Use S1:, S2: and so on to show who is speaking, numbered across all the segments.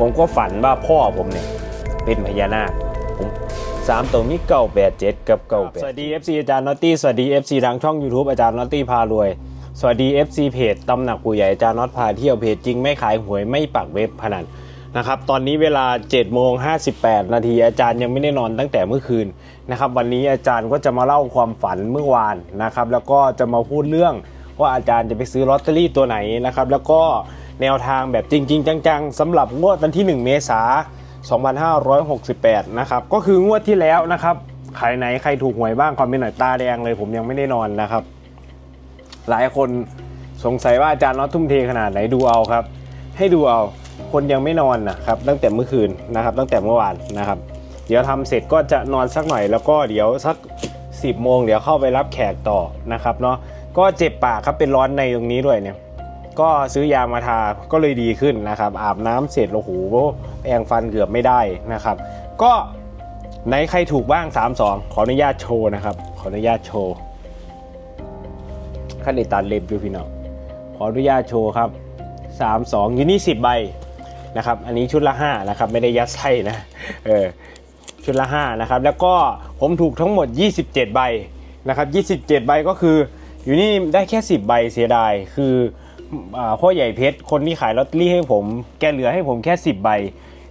S1: ผมก็ฝันว่าพ่อผมเนี่ยเป็นพญานาคผมสามตัวมีเก้าแปดเจ็ดกับเก้าแปดสวัสดี FC อาจารย์นอตตี้สวัสดี FC ทางช่อง YouTube อาจารย์นอตตี้พารวย สวัสดี FC เพจตำหนักปูใหญ่อาจารย์น็อตพาเที่ยวเพจจริงไม่ขายหวยไม่ปักเว็บพนันนะครับตอนนี้เวลา7โมง58 นาทีอาจารย์ยังไม่ได้นอนตั้งแต่เมื่อคืนนะครับวันนี้อาจารย์ก็จะมาเล่าความฝันเมื่อวานนะครับแล้วก็จะมาพูดเรื่องว่าอาจารย์จะไปซื้อลอตเตอรี่ตัวไหนนะครับแล้วก็ แนวทางแบบจริง ๆ จัง ๆสำหรับงวดวันที่ 1 เมษายน2568 นะครับ ก็คืองวดที่แล้วนะครับ ใครไหนใครถูกหวยบ้างความเป็นหน่อยตาแดงเลย ผมยังไม่ได้นอนนะครับ หลายคนสงสัยว่าอาจารย์น็อตทุ่มเทขนาดไหนดูเอาครับ ให้ดูเอาคนยังไม่นอนนะครับ ตั้งแต่เมื่อคืนนะครับ ตั้งแต่เมื่อวานนะครับ เดี๋ยวทำเสร็จก็จะนอนสักหน่อย แล้วก็เดี๋ยวสัก 10โมงเดี๋ยวเข้าไปรับแขกต่อนะครับเนาะก็เจ็บปากครับเป็นร้อนในตรงนี้ด้วยเนี่ย ก็ซื้อยามาทาก็เลยดีขึ้นนะครับ อาบน้ำเสร็จโอ้โหแปรงฟันเกือบไม่ได้นะครับ ก็ไหนใครถูกบ้าง 3-2 ขออนุญาตโชว์นะครับ ขออนุญาตโชว์ขั้นในตัดเล็บดูพี่น้องขออนุญาตโชว์ครับ 3 2อยู่นี่10 ใบนะครับ อันนี้ชุดละ5นะครับ ไม่ได้ยัดไส้นะ เออ ชุดละ5นะครับ แล้วก็ผมถูกทั้งหมด 27 ใบนะครับ 27 ใบก็คืออยู่นี่ได้แค่ 10 ใบเสียดาย คือ พ่อใหญ่เพชรคนที่ขายลอตเตอรี่ให้ผม แกเหลือให้ผมแค่ 10 ใบ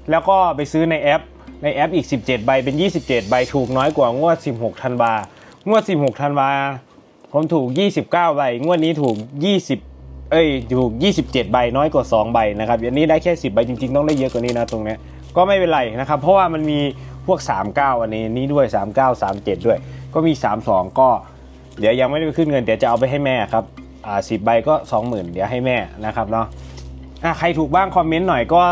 S1: แล้วก็ไปซื้อในแอป ในแอปอีก 17 ใบเป็น 27 ใบถูกน้อยกว่างวด 16ธันวางวด 16ธันวาผมถูก 29 ใบ งวดนี้ถูก 20 เอ้ย ถูก 27 ใบน้อยกว่า 2 ใบนะครับอันนี้ได้แค่ 10 ใบจริงๆ ต้องได้เยอะกว่านี้นะตรงนี้ ก็ไม่เป็นไรนะครับ เพราะว่ามันมีพวก 39 อันนี้นี้ด้วย 39 37 ด้วย ก็มี 32 ก็ เดี๋ยวยังไม่ได้ไปขึ้นเงินเดี๋ยวจะเอาไปให้แม่ครับ อ่า10ใบก็20,000เดี๋ยวให้แม่นะครับเนาะอะใครถูกบ้างคอมเมนต์หน่อยก็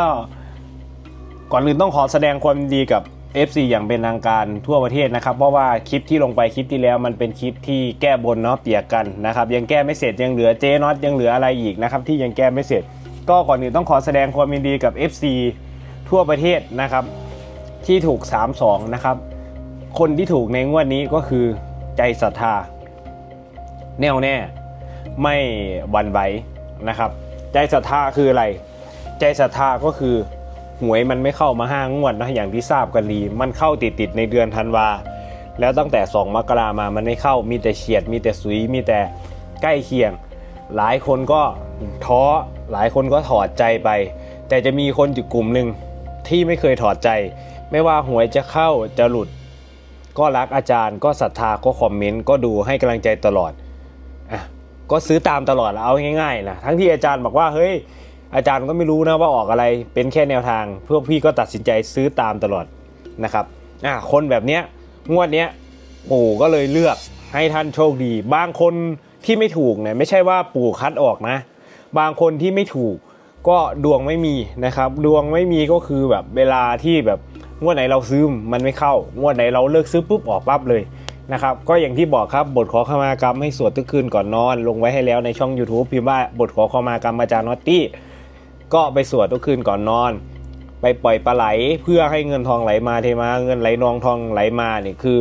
S1: ก่อนอื่นต้องขอแสดงความดีกับ FC อย่างเป็นทางการทั่วประเทศนะครับ เพราะว่าคลิปที่ลงไปคลิปที่แล้วมันเป็นคลิปที่แก้บนเนาะเปียกกันนะครับ ยังแก้ไม่เสร็จยังเหลือเจน็อตยังเหลืออะไรอีกนะครับ ที่ยังแก้ไม่เสร็จ ก็ก่อนอื่นต้องขอแสดงความยินดีกับ FC ทั่วประเทศนะครับ ที่ถูก 3-2 นะครับ คนที่ถูกในงวดนี้ก็คือใจศรัทธา แน่วแน่ ไม่วันไหวนะครับ ใจศรัทธาคืออะไร ใจศรัทธาก็คือหวยมันไม่เข้ามาห้างวดนะอย่างที่ทราบกันดีมันเข้าติดๆในเดือนธันวาแล้วตั้งแต่ 2 มกรามามันไม่เข้ามีแต่เฉียด มีแต่สุยมีแต่ใกล้เคียง หลายคนก็ท้อหลายคนก็ถอดใจไป แต่จะมีคนอยู่กลุ่มหนึ่งที่ไม่เคยถอดใจ ไม่ว่าหวยจะเข้าจะหลุด ก็รักอาจารย์ก็ศรัทธาก็คอมเมนต์ก็ดูให้กำลังใจตลอด ก็ซื้อตามตลอดแล้วเอาง่ายๆนะทั้งที่อาจารย์บอกว่าเฮ้ยอาจารย์ก็ไม่รู้นะว่าออกอะไรเป็นแค่แนวทางพวกพี่ก็ตัดสินใจซื้อตามตลอดนะครับอะคนแบบเนี้ยงวดเนี้ยปู่ก็เลยเลือกให้ท่านโชคดี บางคนที่ไม่ถูกเนี่ยไม่ใช่ว่าปู่คัดออกนะ บางคนที่ไม่ถูกก็ดวงไม่มีนะครับ ดวงไม่มีก็คือแบบเวลาที่แบบงวดไหนเราซื้อมันไม่เข้างวดไหนเราเลิกซื้อปุ๊บออกปั๊บเลย นะครับก็อย่างที่บอกครับบทขอขมากรรมให้สวดทุกคืนก่อนนอน ลงไว้ให้แล้วในช่อง YouTube พิมพ์ว่าบทขอขมากรรมอาจารย์นอตตี้ก็ไปสวดทุกคืนก่อนนอน ไปปล่อยปลาไหลเพื่อให้เงินทองไหลมาเทมาเงินไหลนองทองไหลมาเนี่ยคือ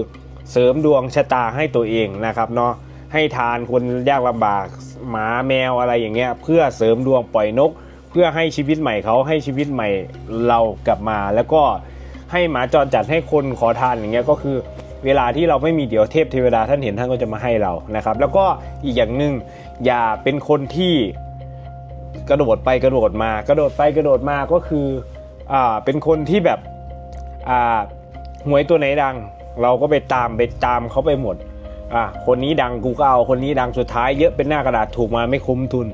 S1: เสริมดวงชะตาให้ตัวเองนะครับเนาะให้ทานคนยากลำบากหมาแมวอะไรอย่างเงี้ยเพื่อเสริมดวงปล่อยนก เพื่อให้ชีวิตใหม่เขาให้ชีวิตใหม่เรากลับมา แล้วก็ให้หมาจรจัดให้คนขอทานอย่างเงี้ยก็คือ เวลาที่เราไม่มีเดี๋ยวเทพเทวดาท่านเห็นท่านก็จะมาให้เรานะครับ แล้วก็อีกอย่างหนึ่งอย่าเป็นคนที่กระโดดไปกระโดดมากระโดดไปกระโดดมาก็คืออ่าเป็นคนที่แบบอ่าหวยตัวไหนดัง เราก็ไปตามไปตามเขาไปหมดอ่าคนนี้ดังกูก็เอาคนนี้ดังสุดท้ายเยอะเป็นหน้ากระดาษถูกมาไม่คุ้มทุน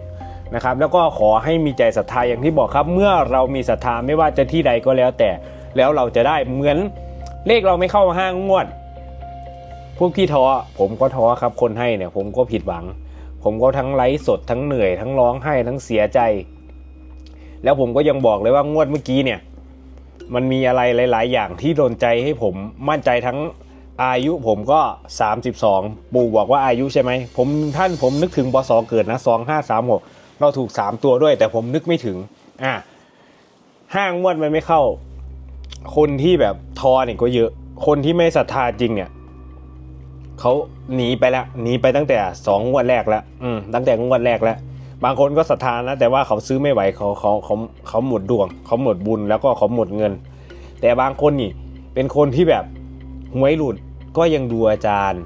S1: นะครับแล้วก็ขอให้มีใจศรัทธาอย่างที่บอกครับ เมื่อเรามีศรัทธาไม่ว่าจะที่ใดก็แล้วแต่แล้วเราจะได้เหมือนเลขเราไม่เข้ามาห้างงวด วกพี่ท้อผมก็ท้อครับคนให้เนี่ยผมก็ผิดหวัง ผมก็ทั้งไลฟ์สดทั้งเหนื่อย ทั้งร้องไห้ทั้งเสียใจ แล้วผมก็ยังบอกเลยว่างวดเมื่อกี้เนี่ย มันมีอะไรหลาย ๆ อย่างที่โดนใจให้ผมมั่นใจทั้งอายุผมก็ 32 ปู่บอกว่าอายุใช่ไหมผมท่านผมนึกถึงบศเกิดนะ2536 เราถูก 3 ตัวด้วย แต่ผมนึกไม่ถึงอะห้างงวดมันไม่เข้า คนที่แบบทอเนี่ยก็เยอะ คนที่ไม่ศรัทธาจริงเนี่ย เขาหนีไปแล้วหนีไปตั้งแต่สองงวดแรกแล้วอืมตั้งแต่งวดแรกแล้ว บางคนก็ศรัทธานะแต่ว่าเขาซื้อไม่ไหวเขาเขาเขาเขาหมดดวง เขาหมดบุญแล้วก็เขาหมดเงิน แต่บางคนนี่เป็นคนที่แบบหวยหลุดก็ยังดูอาจารย์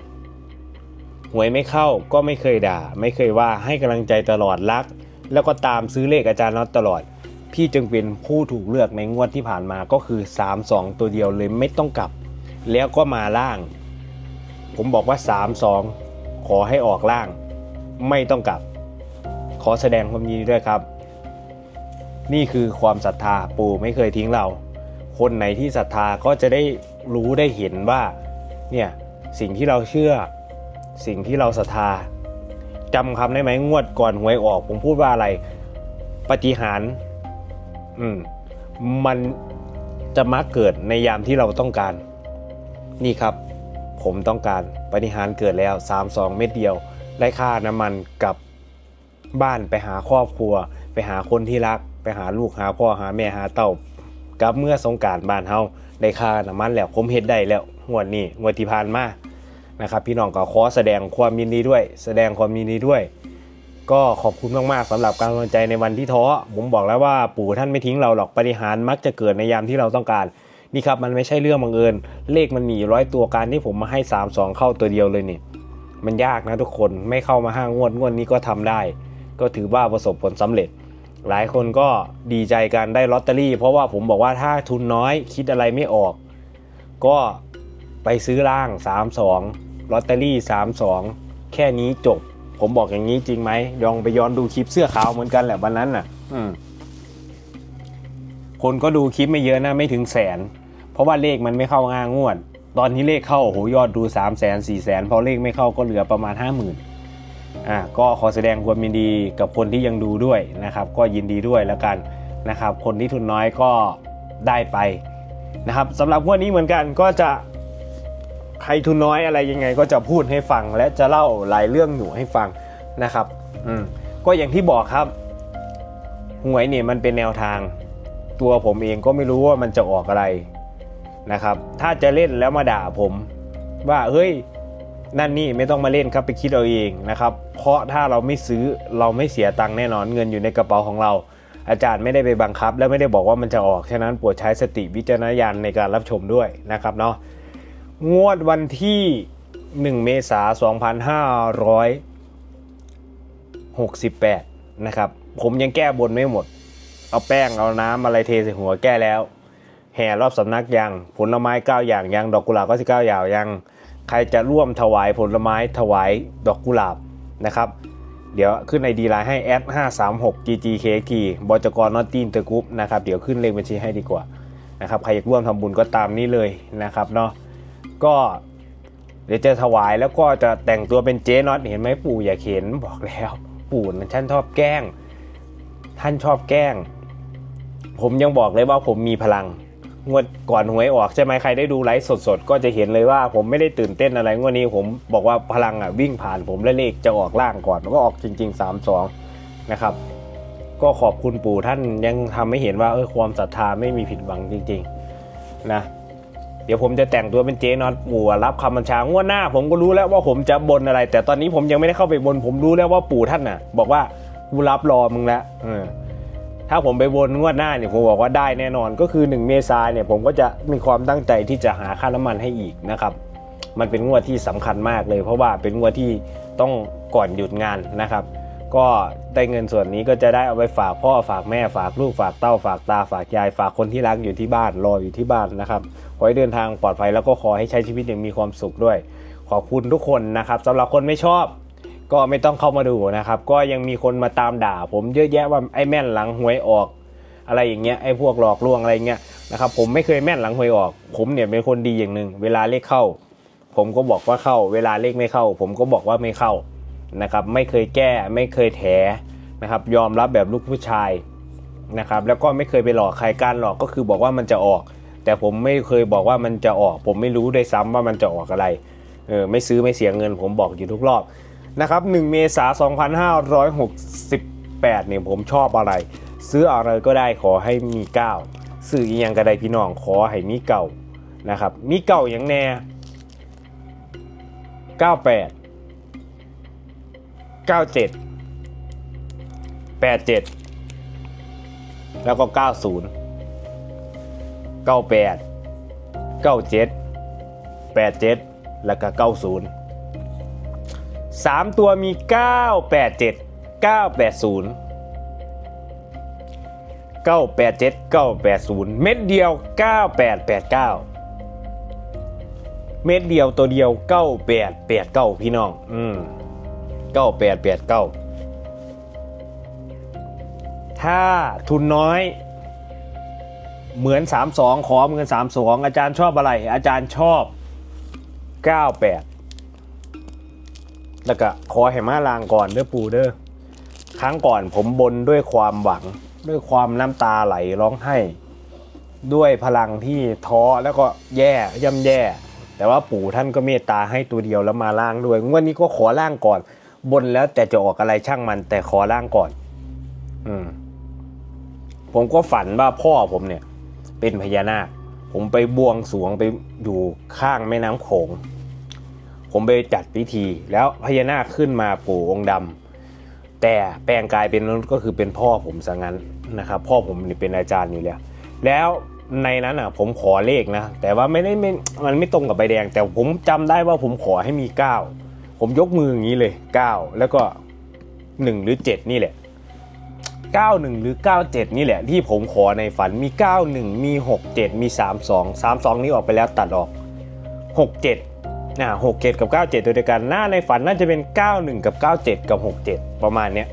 S1: หวยไม่เข้าก็ไม่เคยด่า ไม่เคยว่าให้กำลังใจตลอดรัก แล้วก็ตามซื้อเลขอาจารย์น็อตตลอด พี่จึงเป็นผู้ถูกเลือกในงวดที่ผ่านมาก็คือ 3 2 ตัวเดียวเลยไม่ต้องกลับ แล้วก็มาล่าง ผมบอกว่า 3 2 ขอให้ออกล่าง ไม่ต้องกลับ ขอแสดงความยินดีด้วยครับ นี่คือความศรัทธาปู่ไม่เคยทิ้งเรา คนไหนที่ศรัทธาก็จะได้รู้ได้เห็นว่าเนี่ยสิ่งที่เราเชื่อ สิ่งที่เราศรัทธาจำคำได้ไหมงวดก่อนหวยออก ผมพูดว่าอะไร ปฏิหารอืมมันจะมาเกิดในยามที่เราต้องการ นี่ครับ ผมต้องการปฏิหารเกิดแล้ว 3-2 เม็ดเดียว ได้ค่าน้ำมันกับบ้านไปหาครอบครัว ไปหาคนที่รัก ไปหาลูกหาพ่อหาแม่หาเต่ากับเมื่อสงการบ้านเฮาได้ค่าน้ำมันแล้วผมเฮ็ดได้แล้วงวดนี้งวดที่ผ่านมานะครับ พี่น้องก็ขอแสดงความยินดีด้วย แสดงความยินดีด้วย ก็ขอบคุณมากๆสำหรับการกำลังใจในวันที่ท้อผมบอกแล้วว่าปู่ท่านไม่ทิ้งเราหรอกปฏิหารมักจะเกิดในยามที่เราต้องการ นี่ครับมันไม่ใช่เรื่องบังเอิญ เลขมันมีร้อยตัวการที่ผมมาให้ 3 2 เข้าตัวเดียวเลยนี่ มันยากนะทุกคนไม่เข้ามาห้างวดงวดนี้ก็ทำได้ ก็ถือว่าประสบผลสำเร็จ หลายคนก็ดีใจกันได้ลอตเตอรี่ เพราะว่าผมบอกว่าถ้าทุนน้อยคิดอะไรไม่ออก ก็ไปซื้อล่าง 32ลอตเตอรี่ 32 แค่นี้จบ ผมบอกอย่างนี้จริงไหมยองไปย้อนดูคลิปเสื้อขาวเหมือนกันแหละวันนั้นน่ะ อืมคนก็ดูคลิปไม่เยอะนะไม่ถึงแสน เพราะว่าเลขมันไม่เข้าง่างวด ตอนที่เลขเข้าโอ้โหยอดดู 3 0 0 0 0 0 4 0 0 0 0พอเลขไม่เข้าก็เหลือประมาณ 50,000อ่าก็ขอแสดงความยินดีกับคนที่ยังดูด้วยนะครับ ก็ยินดีด้วยแล้วกันนะครับ คนที่ทุนน้อยก็ได้ไปนะครับสำหรับงวดนี้เหมือนกันก็จะใครทุนน้อยอะไรยังไงก็จะพูดให้ฟัง และจะเล่าหลายเรื่องอยู่ให้ฟังนะครับอืมก็อย่างที่บอกครับหวยเนี่ยมันเป็นแนวทาง ตัวผมเองก็ไม่รู้ว่ามันจะออกอะไร นะครับ ถ้าจะเล่นแล้วมาด่าผม ว่าเฮ้ยนั่นนี่ไม่ต้องมาเล่นครับไปคิดเอาเองนะครับ เพราะถ้าเราไม่ซื้อเราไม่เสียตังค์แน่นอนเงินอยู่ในกระเป๋าของเรา อาจารย์ไม่ได้ไปบังคับ และไม่ได้บอกว่ามันจะออกฉะนั้นโปรดใช้สติวิจารณญาณในการรับชมด้วยนะครับเนาะงวดวันที่ 1 เมษายน2568 นะครับ ผมยังแก้บนไม่หมด เอาแป้งเอาน้ำอะไรเทใส่หัวแก้แล้ว แห่รอบสำนักยัง ผลไม้ 9 อย่างยัง ดอกกุหลาบก็สิ9อย่างยัง ใครจะร่วมถวายผลไม้ถวายดอกกุหลาบนะครับ เดี๋ยวขึ้นในดีไลน์ให้แอด536 ggkg บจกรนอตตีนเตอร์กรุ๊ปนะครับ เดี๋ยวขึ้นเลขบัญชีให้ดีกว่านะครับ ใครอยากร่วมทำบุญก็ตามนี้เลยนะครับเนาะ ก็เดี๋ยวจะถวายแล้วก็จะแต่งตัวเป็นเจ๊น็อตเห็นไหมปู่อย่าเห็นบอกแล้ว ปู่นั้นท่านชอบแกล้ง ท่านชอบแกล้ง ผมยังบอกเลยว่าผมมีพลัง งวดก่อนหวยออกใช่ไหมใครได้ดูไลฟ์สดๆ ก็จะเห็นเลยว่าผมไม่ได้ตื่นเต้นอะไรงวดนี้ผมบอกว่าพลังอะวิ่งผ่านผมและเลขจะออกล่างก่อนก็ออกจริง ๆ 3 2 นะครับ ก็ขอบคุณปู่ท่านยังทำให้เห็นว่าเออความศรัทธาไม่มีผิดหวังจริง ๆ นะเดี๋ยวผมจะแต่งตัวเป็นเจนอตปู่รับคำบัญชางวดหน้า ผมก็รู้แล้วว่าผมจะบนอะไร แต่ตอนนี้ผมยังไม่ได้เข้าไปบน ผมรู้แล้วว่าปู่ท่านน่ะ บอกว่ากูรับรอมึงแล้ว ถ้าผมไปบนงวดหน้าเนี่ยผมบอกว่าได้แน่นอนก็คือ 1 เมษาเนี่ยผมก็จะมีความตั้งใจที่จะหาค่าน้ำมันให้อีกนะครับ มันเป็นงวดที่สำคัญมากเลย เพราะว่าเป็นงวดที่ต้องก่อนหยุดงานนะครับ ก็ได้เงินส่วนนี้ก็จะได้เอาไปฝากพ่อฝากแม่ฝากลูกฝากเต้าฝากตาฝากยายฝากคนที่รักอยู่ที่บ้านรออยู่ที่บ้านนะครับขอให้เดินทางปลอดภัยแล้วก็ขอให้ใช้ชีวิตอย่างมีความสุขด้วย ขอบคุณทุกคนนะครับสำหรับคนไม่ชอบ ก็ไม่ต้องเข้ามาดูนะครับ ก็ยังมีคนมาตามด่า ผมเยอะแยะว่าไอ้แม่นหลังหวยออก อะไรอย่างเงี้ยไอ้พวกหลอกลวงอะไรเงี้ยนะครับผมไม่เคยแม่นหลังหวยออก ผมเนี่ยเป็นคนดีอย่างหนึ่งเวลาเลขเข้า ผมก็บอกว่าเข้า เวลาเลขไม่เข้า ผมก็บอกว่าไม่เข้านะครับ ไม่เคยแก้ไม่เคยแถนะครับ ยอมรับแบบลูกผู้ชายนะครับ แล้วก็ไม่เคยไปหลอกใครการหลอกก็คือบอกว่ามันจะออก แต่ผมไม่เคยบอกว่ามันจะออก ผมไม่รู้ด้วยซ้ำว่ามันจะออกอะไรเออไม่ซื้อไม่เสียเงิน ผมบอกอยู่ทุกรอบ นะครับ 1 เมษายน2568เนี่ยผมชอบอะไร ซื้ออะไรก็ได้ขอให้มีเก้าซื้ออีหยังก็ได้พี่น้องขอให้มีเก่านะครับ มีเก่าอย่างแน่ 98 97แปดเจ็ดแล้วก็เก้าศูนย์เก้าแปดเก้าเจ็ดแปดเจ็ดแล้วก็เก้าศูนย์สามตัวมีเก้าแปดเจ็ดเก้าแปดศูนย์เก้าแปดเจ็ดเก้าแปดศูนย์เม็ดเดียวเก้าแปดแปดเก้าเม็ดเดียวตัวเดียวเก้าแปดแปดเก้าพี่น้อง อืมเก้าแปดแปดเก้าถ้าทุนน้อยเหมือน 32 ขอเหมือน32 อาจารย์ชอบอะไร อาจารย์ชอบ 98 แล้วก็ขอให้มาลางก่อนเด้อปูเด้อครั้งก่อนผมบนด้วยความหวัง ด้วยความน้ำตาไหลร้องไห้ ด้วยพลังที่ท้อแล้วก็แย่ย่ำแย่ แต่ว่าปู่ท่านก็เมตตาให้ตัวเดียวแล้วมาล่างด้วยงวดนี้ก็ขอล่างก่อน บนแล้วแต่จะออกอะไรช่างมัน แต่ขอล่างก่อน อืม ผมก็ฝันว่าพ่อผมเนี่ย เป็นพญานาคผมไปบวงสรวงไปอยู่ข้างแม่น้ำโขง ผมไปจัดพิธี แล้วพญานาคขึ้นมาปู่องค์ดำแต่แปลงกายเป็นก็คือเป็นพ่อผมซะงั้นนะครับ พ่อผมนี่เป็นอาจารย์อยู่แล้ว แล้วในนั้นอะผมขอเลขนะ แต่ว่าไม่ได้ไม่มันไม่ตรงกับใบแดง แต่ผมจำได้ว่าผมขอให้มีเก้าผมยกมืออย่างนี้เลยเก้าแล้วก็หนึ่งหรือเจ็ดนี่แหละ 91 หรือ 97 นี่แหละ ที่ผมขอในฝันมี 91 มี 67 มี 32 32 นี้ออกไปแล้วตัดออก 67 นะ67กับ 97 ตัวเดียวกัน หน้าในฝันน่าจะเป็น 91 กับ 97 กับ 67 ประมาณเนี้ย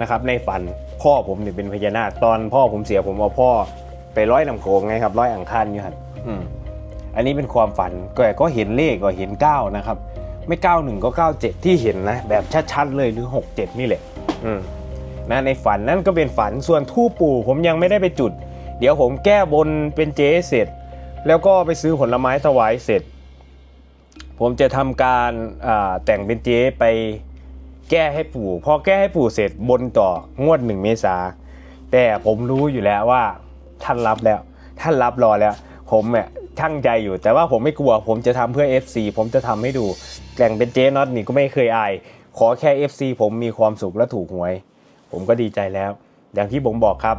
S1: นะครับในฝันพ่อผมเนี่ยเป็นพญานาคตอนพ่อผมเสียผมเอาพ่อไปร้อยนำโขงไงครับร้อยอังคารอยู่หันอืมอันนี้เป็นความฝันก็ก็เห็นเลขก็เห็น 9 นะครับ ไม่ 91 ก็ 97 ที่เห็นนะ แบบชัดๆเลยหรือ 67 นี่แหละอืมนะในฝันนั่นก็เป็นฝันส่วนทูปปู่ผมยังไม่ได้ไปจุด เดี๋ยวผมแก้บนเป็นเจเสร็จ แล้วก็ไปซื้อผลไม้ถวายเสร็จ ผมจะทำการแต่งเป็นเจ๊ไปแก้ให้ปู่พอแก้ให้ปู่เสร็จบนต่องวดหนึ่งเมษาแต่ผมรู้อยู่แล้วว่าท่านรับแล้ว ท่านรับรอแล้ว ผมเนี่ยช่างใจอยู่ แต่ว่าผมไม่กลัว ผมจะทำเพื่อ FC ผมจะทำให้ดูแต่งเป็นเจ๊น็อตนี่ก็ไม่เคยอาย ขอแค่ FC ผมมีความสุขและถูกหวย ผมก็ดีใจแล้ว อย่างที่ผมบอกครับ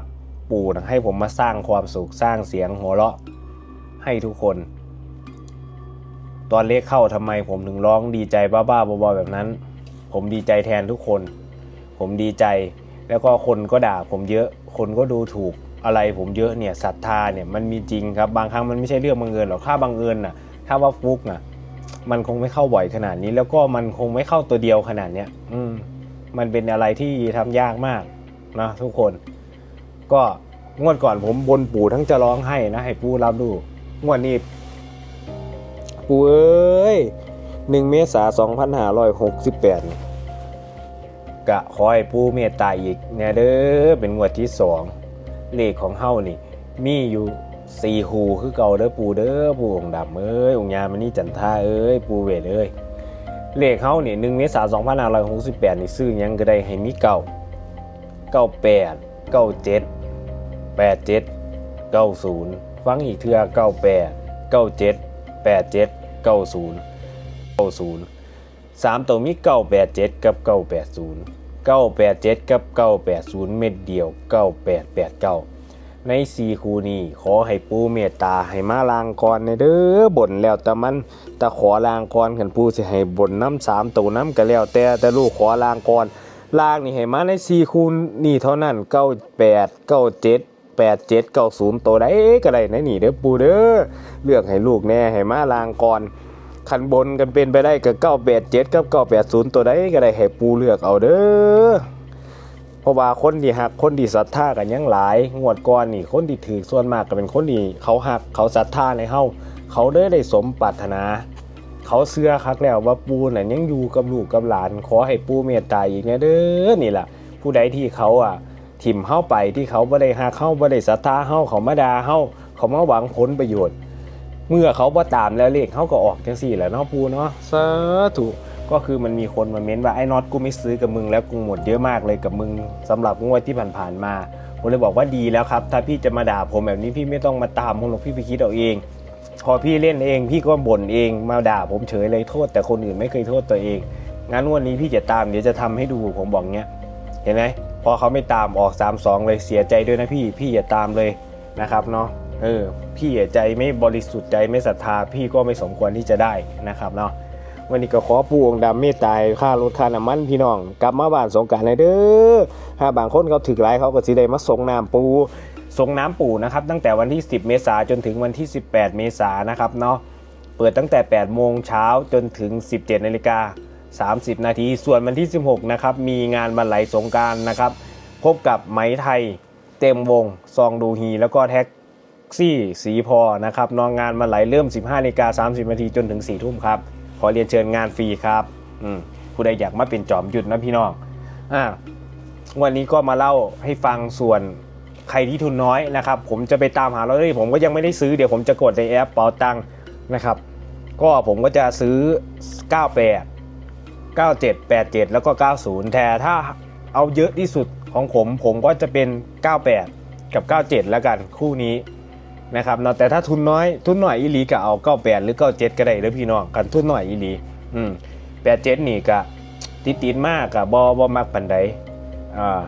S1: ปู่นะให้ผมมาสร้างความสุขสร้างเสียงหัวเราะ ให้ทุกคน ตอนเลขเข้าทำไมผมถึงร้องดีใจบ้าๆบอๆแบบนั้น ผมดีใจแทนทุกคน ผมดีใจ แล้วก็คนก็ด่าผมเยอะ คนก็ดูถูกอะไรผมเยอะเนี่ยศรัทธาเนี่ยมันมีจริงครับบางครั้งมันไม่ใช่เรื่องบังเอิญหรอกถ้าบังเอิญน่ะถ้าว่าฟุกน่ะ มันคงไม่เข้าบ่อยขนาดนี้ แล้วก็มันคงไม่เข้าตัวเดียวขนาดเนี้ยอืม มันเป็นอะไรที่ทำยากมากนะทุกคน ก็งวดก่อนผมบนปู่ทั้งจะร้องให้นะให้ปู่รับดูงวดนี้ ปูเอ้ยหนึ่งเมษาสองพันห้าร้อยหกสิบแปดกะขอให้ปู่เมตตาอีกเนี่ยเด้อเป็นงวดที่สองเลขของเฮานี่ มีอยู่สี่หูคือเก่าเด้อปูเด้อปูองดำเอ้ยองยามันนี่จันท่าเอ้ยปูเวทเอ้ยเลขเขาเนี่ยหนึ่งเมษาสองพันห้าร้อยหกสิบแปดนี่ซื้อยังก็ได้ให้มีเก้าเก้าแปดเก้าเจ็ดแปดเจ็ดเก้าศูนย์ฟังอีกเทื่อเก้าแปดเก้าเจ็ดแปดเจ็ด เก้าศูนย์เก้าศูนย์สามตัวมีเก้าแปดเจ็ดกับเก้าแปดศูนย์เก้าแปดเจ็ดกับเก้าแปดศูนย์เม็ดเดียวเก้าแปดแปดเก้าในสีคูนี้ขอให้ปูเมตตาให้มาลางก่อนในเด้อบ่นแล้วแต่มันแต่ขอลางก่อนขันผู้สิให้บ่นน้ำสามตัวน้ำก็แล้วแต่แต่ลูกขอลางก่อนลางนี่ให้มาในสี่คูนี่เท่านั้นเก้าแปดเก้าเจ็ด แปดเจ็ดเก้าศูนย์ตัวใดก็ได้นะนี่เด้อปูเด้อเลือกให้ลูกแน่ให้มาลางก่อนขันบนกันเป็นไปได้กับเก้าแปดเจ็ดกับเก้าแปดศูนย์ตัวใดก็ได้ให้ปูเลือกเอาเด้อเพราะว่าคนที่หักคนที่ศรัทธากันยังหลาย งวดก่อนนี่คนที่ถือส่วนมากก็เป็นคนที่เขาหักเขาศรัทธาในเฮาเขาได้ได้สมปรารถนา เขาเสื้อคักแล้วว่าปูน่ะยังอยู่กับลูกกับหลาน ขอให้ปูเมตตาอีกนะเด้อนี่แหละผู้ใดที่เขาอะ ถิ่มเฮาไปที่เขาบ่ได้หาเข้าบ่ได้ศรัทธาเฮาเขามาดาเฮาเขามาหวังผลประโยชน์ เมื่อเขาบ่ตามแล้วเลขเขาก็ออกจังสี่แหละเนาะปูเนาะสาธุก็คือมันมีคนมาเม้นว่าไอ้น็อตกูไม่ซื้อกับมึงแล้วกูหมดเยอะมากเลยกับมึงสำหรับงวดที่ผ่านๆมาผมเลยบอกว่าดีแล้วครับ ถ้าพี่จะมาด่าผมแบบนี้พี่ไม่ต้องมาตามผมหรอกพี่ไปคิดเอาเอง พอพี่เล่นเอง พี่ก็บ่นเองมาด่าผมเฉยเลยโทษ แต่คนอื่นไม่เคยโทษตัวเองงั้นวันนี้พี่จะตามเดี๋ยวจะทำให้ดูผมบอกเงี้ยเห็นไหม พอเขาไม่ตามออก 3-2 เลยเสียใจด้วยนะพี่พี่อย่าตามเลยนะครับเนาะเออพี่อย่าใจไม่บริสุทธิ์ใจไม่ศรัทธาพี่ก็ไม่สมควรที่จะได้นะครับเนาะวันนี้ก็ขอปูองดำเมตตาค่ารถค่าน้ำมันพี่น้อง กลับมาบ้านสงการเลยเด้อถ้าบางคนเขาถึกหลายเขาก็สิได้มาส่งน้ำปูส่งน้ำปูนะครับตั้งแต่วันที่ 10 เมษาจนถึงวันที่ 18 เมษานะครับเนาะเปิดตั้งแต่ 8 โมงเช้าจนถึง 17 นาฬิกา 30 นาที ส่วนวันที่ 16 นะครับ มีงานบันไหลสงการนะครับ พบกับไหมไทยเต็มวง ซองดูฮี แล้วก็แท็กซี่สีพอนะครับนองงานบันไหลเริ่ม 15นาฬิกา30 นาทีจนถึง 4 ทุ่มครับ ขอเรียนเชิญงานฟรีครับอืมผู้ใดอยากมาเป็นจอมหยุดนะพี่น้องอ่าวันนี้ก็มาเล่าให้ฟังส่วนใครที่ทุนน้อยนะครับ ผมจะไปตามหาลอตเตอรี่ผมก็ยังไม่ได้ซื้อเดี๋ยวผมจะกดในแอปเป๋าตังค์นะครับ ก็ผมก็จะซื้อ 98 97 87 แล้วก็ 90 แต่ถ้าเอาเยอะที่สุดของผมผมก็จะเป็น 98 กับ 97 แล้วกันคู่นี้นะครับเนาะแต่ถ้าทุนน้อยทุนหน่อยอีหลีก็เอา 98 หรือ 97 ก็ได้เด้อพี่น้องกันทุนหน่อยอีหลีอืม87 นี่ก็ติดติดมากกับบอบอมักปันใดอ่า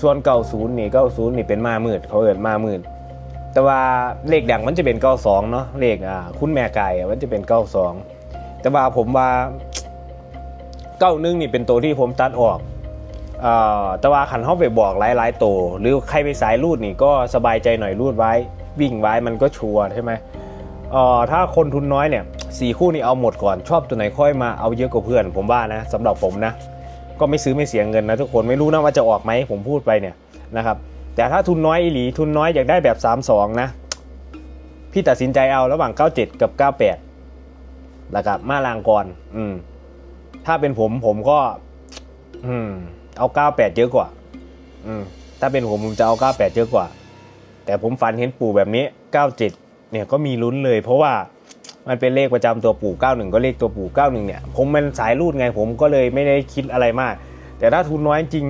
S1: ส่วน 90 นี่ 90 นี่เป็นมามืดเขาเอินมามืดแต่ว่าเลขดังมันจะเป็น 92 เนาะเลขอ่าคุณแม่ไก่มันจะเป็น 92 แต่ว่าผมว่า 91นี่เป็นตัวที่ผมตัดออกอ่าแต่ว่าขันเข้าไปบอกหลายๆตัวหรือใครไปสายรูดนี่ก็สบายใจหน่อยรูดไว้ วิ่งไว้มันก็ชัวร์ใช่ไหมเอ่อถ้าคนทุนน้อยเนี่ยสี่คู่นี่เอาหมดก่อนชอบตัวไหนค่อยมาเอาเยอะกว่าเพื่อน ผมว่านะสำหรับผมนะ ก็ไม่ซื้อไม่เสียเงินนะทุกคนไม่รู้นะว่าจะออกไหมผมพูดไปเนี่ยนะครับแต่ถ้าทุนน้อยอีหลีทุนน้อยอยากได้แบบ 3-2 นะ พี่ตัดสินใจเอาระหว่าง 97 กับ 98แล้วกับมาลางก่อนอืม ถ้าเป็นผมผมก็ อืม เอา98เยอะกว่า อืม ถ้าเป็นผมผมจะเอา98เยอะกว่า แต่ผมฝันเห็นปู่แบบนี้97เนี่ยก็มีลุ้นเลย เพราะว่ามันเป็นเลขประจำตัวปู่ 91 ก็เลขตัวปู่ 91 เนี่ย ผมมันสายรูดไงผมก็เลยไม่ได้คิดอะไรมาก แต่ถ้าทุนน้อยจริง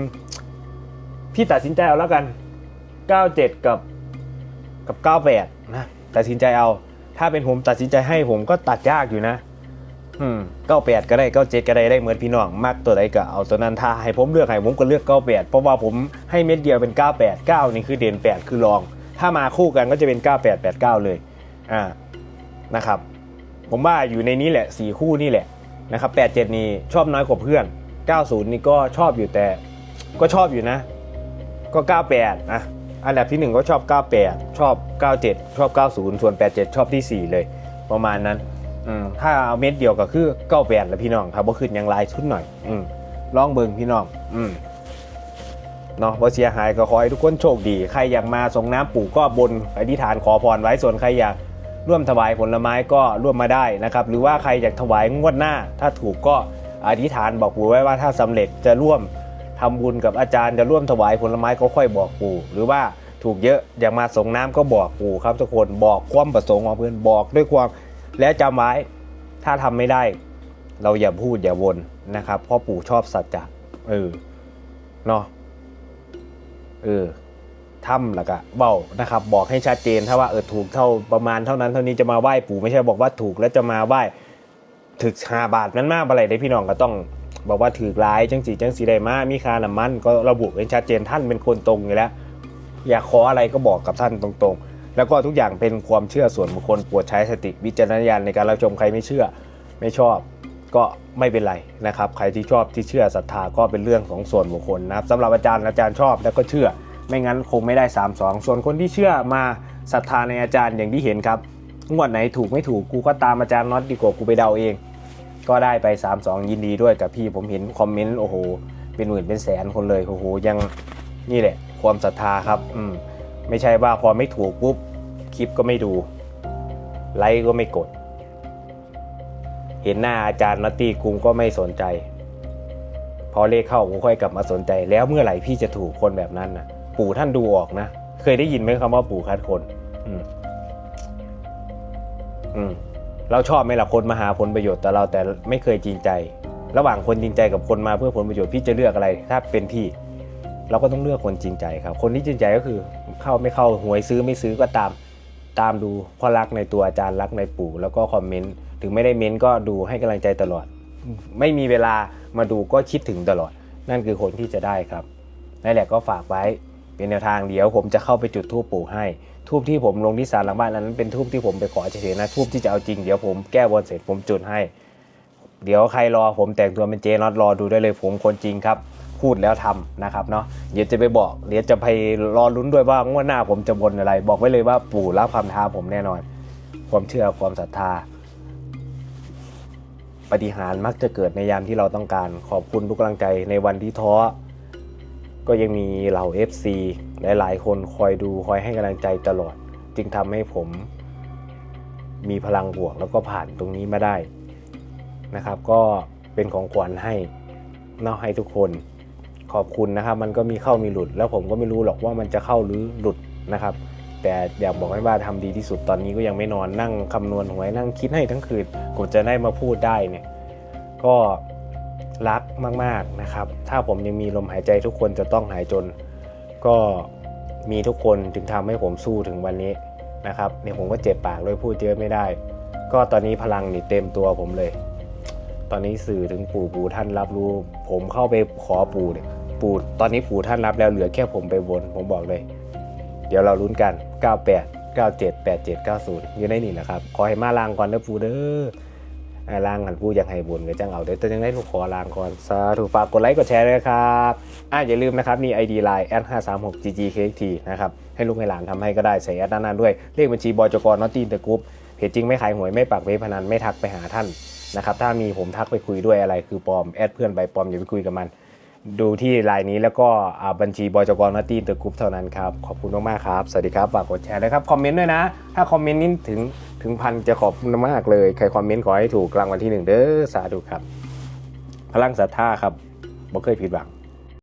S1: พี่ตัดสินใจเอาแล้วกัน 97 กับกับ 98 นะ ตัดสินใจเอา ถ้าเป็นผมตัดสินใจให้ผมก็ตัดยากอยู่นะ อืม98ก็ได้97ก็ได้ได้เหมือนพี่น้องมากตัวใดก็เอาตัวนั้นถ้าให้ผมเลือกให้ผมก็เลือก98เพราะว่าผมให้เม็ดเดียวเป็น98 9นี่คือเด่น8คือรอง ถ้ามาคู่กันก็จะเป็น98 89เก้าเลยอ่านะครับ ผมว่าอยู่ในนี้แหละ4คู่นี่แหละนะครับ87นี่ชอบน้อยกว่าเพื่อน90นี่ก็ชอบอยู่แต่ ก็ชอบอยู่นะ ก็98นะอันดับที่1ก็ชอบ 98 ชอบ 97 ชอบ 90 ส่วน 87 ชอบที่ 4 เลย ประมาณนั้น อืมถ้าเอาเม็ดเดียวก็คือ98แล้วพี่น้องครับว่าขึ้นยังลายชุดหน่อย อืมลองเบิ่งพี่น้อง อืมเนาะบ่เสียหายก็ขอให้ทุกคนโชคดี ใครอยากมาส่งน้ำปู่ก็บนอธิษฐานขอพรไว้ส่วนใครอยากร่วมถวายผลไม้ก็ร่วมมาได้นะครับ หรือว่าใครอยากถวายงวดหน้า ถ้าถูกก็อธิษฐานบอกปู่ไว้ว่าถ้าสำเร็จจะร่วมทำบุญกับอาจารย์จะร่วมถวายผลไม้ก็ค่อยบอกปู่ หรือว่าถูกเยอะอยากมาส่งน้ำก็บอกปู่ครับทุกคนบอกความประสงค์ของเพื่อนบอกด้วยความ และจำไว้ถ้าทำไม่ได้ เราอย่าพูดอย่าวนนะครับเพราะปู่ชอบสัจจะเออเนาะเออทำล้วก็เบานะครับ บอกให้ชัดเจนถ้าว่าเออถูกเท่าประมาณเท่านั้นเท่านี้จะมาไหว้ปู่ไม่ใช่บอกว่าถูกแล้วจะมาไหว้ถึกหาบาทนั้นมากอะไรได้พี่น้องก็ต้องบอกว่าถือร้ายจังสีจังสีได้มามีคาน้ำมันก็ระบุไว้ชัดเจนท่านเป็นคนตรงอยู่แล้ว อยากขออะไรก็บอกกับท่านตรง แล้วก็ทุกอย่างเป็นความเชื่อส่วนบุคคลโปรดใช้สติวิจารณญาณในการรับชมใครไม่เชื่อไม่ชอบก็ไม่เป็นไรนะครับ ใครที่ชอบที่เชื่อศรัทธาก็เป็นเรื่องของส่วนบุคคลนะครับสำหรับอาจารย์อาจารย์ชอบแล้วก็เชื่อ ไม่งั้นคงไม่ได้ 3 2 ส่วนคนที่เชื่อมาศรัทธาในอาจารย์อย่างที่เห็นครับงวดไหนถูกไม่ถูกกูก็ตามอาจารย์น็อตดีกว่ากูไปเดาเอง ก็ได้ไป 3 2 ยินดีด้วยกับพี่ผมเห็นคอมเมนต์โอ้โหเป็นหมื่นเป็นแสนคนเลยโอ้โหยังนี่แหละ ความศรัทธาครับอืม ไม่ใช่ว่าพอไม่ถูกปุ๊บคลิปก็ไม่ดู ไลค์ก็ไม่กด เห็นหน้าอาจารย์นอตตี้กุงก็ไม่สนใจ พอเลขเข้ากูค่อยกลับมาสนใจ แล้วเมื่อไหร่พี่จะถูกคนแบบนั้นนะปู่ท่านดูออกนะ เคยได้ยินไหมคำว่าปู่คัดคน อืมอืมเราชอบไหมล่ะคนมาหาผลประโยชน์แต่เราแต่ไม่เคยจริงใจ ระหว่างคนจริงใจกับคนมาเพื่อผลประโยชน์พี่จะเลือกอะไร ถ้าเป็นพี่ เราก็ต้องเลือกคนจริงใจครับ คนที่จริงใจก็คือเข้าไม่เข้าหวยซื้อไม่ซื้อก็ตามตามดูเพราะรักในตัวอาจารย์รักในปู่ แล้วก็คอมเมนต์ถึงไม่ได้เม้นต์ก็ดูให้กำลังใจตลอด ไม่มีเวลามาดูก็คิดถึงตลอด นั่นคือคนที่จะได้ครับนั่นแหละก็ฝากไว้เป็นแนวทางเดี๋ยว ผมจะเข้าไปจุดทูปปลูกให้ ทูบที่ผมลงที่ศาลหลังบ้านอันนั้นเป็นทูบที่ผมไปขอเฉยๆนะทูบที่จะเอาจริงเดี๋ยวผมแก้บนเสร็จผมจุดให้ เดี๋ยวใครรอผมแต่งตัวเป็นเจน็อตรอดูได้เลยผมคนจริงครับ พูดแล้วทำนะครับเนาะเดี๋ยวจะไปบอกเดี๋ยวจะไปรอลุ้นด้วยว่างวดหน้าผมจะบนอะไร บอกไว้เลยว่าปู่รับคำท้าผมแน่นอน ความเชื่อความศรัทธาปฏิหารมักจะเกิดในยามที่เราต้องการ ขอบคุณทุกกำลังใจในวันที่ท้อ ก็ยังมีเหล่า FC หลาย ๆ คนคอยดูคอยให้กำลังใจตลอด จึงทำให้ผมมีพลังบวกแล้วก็ผ่านตรงนี้มาได้นะครับ ก็เป็นของขวัญให้เนอกให้ทุกคน ขอบคุณนะครับ มันก็มีเข้ามีหลุด แล้วผมก็ไม่รู้หรอกว่ามันจะเข้าหรือหลุดนะครับ แต่อยากบอกให้ว่าทำดีที่สุดตอนนี้ก็ยังไม่นอนนั่งคำนวณหวยนั่งคิดให้ทั้งคืนกว่าจะได้มาพูดได้เนี่ยก็รักมากๆนะครับ ถ้าผมยังมีลมหายใจทุกคนจะต้องหายจน ก็มีทุกคนถึงทำให้ผมสู้ถึงวันนี้นะครับเนี่ยผมก็เจ็บปากเลยพูดเยอะไม่ได้ ก็ตอนนี้พลังนี่เต็มตัวผมเลย ตอนนี้สื่อถึงปู่ปู่ท่านรับรู้ ผมเข้าไปขอปู่เนี่ยปู่ตอนนี้ปู่ท่านรับแล้วเหลือแค่ผมไปวนผมบอกเลย เดี๋ยวเราลุ้นกัน 98 97 87 90 อยู่ในนี่แหละครับ ขอให้มาลางก่อนเด้อปู่เด้อลางหันปู่อยากให้บุญก็จังเอาเด้อแต่ยังได้ถูกขอลางก่อนสาธุฝากกดไลค์กดแชร์ด้วยครับอะอย่าลืมนะครับมี ID Line แอด536 ggkt นะครับให้ลูกให้หลานทำให้ก็ได้ใส่แอดด้านหน้าด้วย เลขบัญชีบจกนอตตีนเตอร์กรุ๊ปเพจจริงไม่ขายหวยไม่ปักเว็บพนันไม่ทักไปหาท่าน นะครับถ้ามีผมทักไปคุยด้วยอะไรคือปลอมแอดเพื่อนไปปลอมอย่าไปคุยกับมัน ดูที่ไลน์นี้แล้วก็บัญชีบจกนอตตีนเตอร์กรุ๊ปเท่านั้นครับ ขอบคุณมากๆครับ สวัสดีครับ ฝากกดแชร์นะครับ คอมเมนต์ด้วยนะ ถ้าคอมเมนต์นี้ถึงถึงพันจะขอบคุณมากเลย ใครคอมเมนต์ขอให้ถูกรางวัลที่หนึ่งเด้อสาธุครับ พลังศรัทธาครับบ่เคยผิดหวัง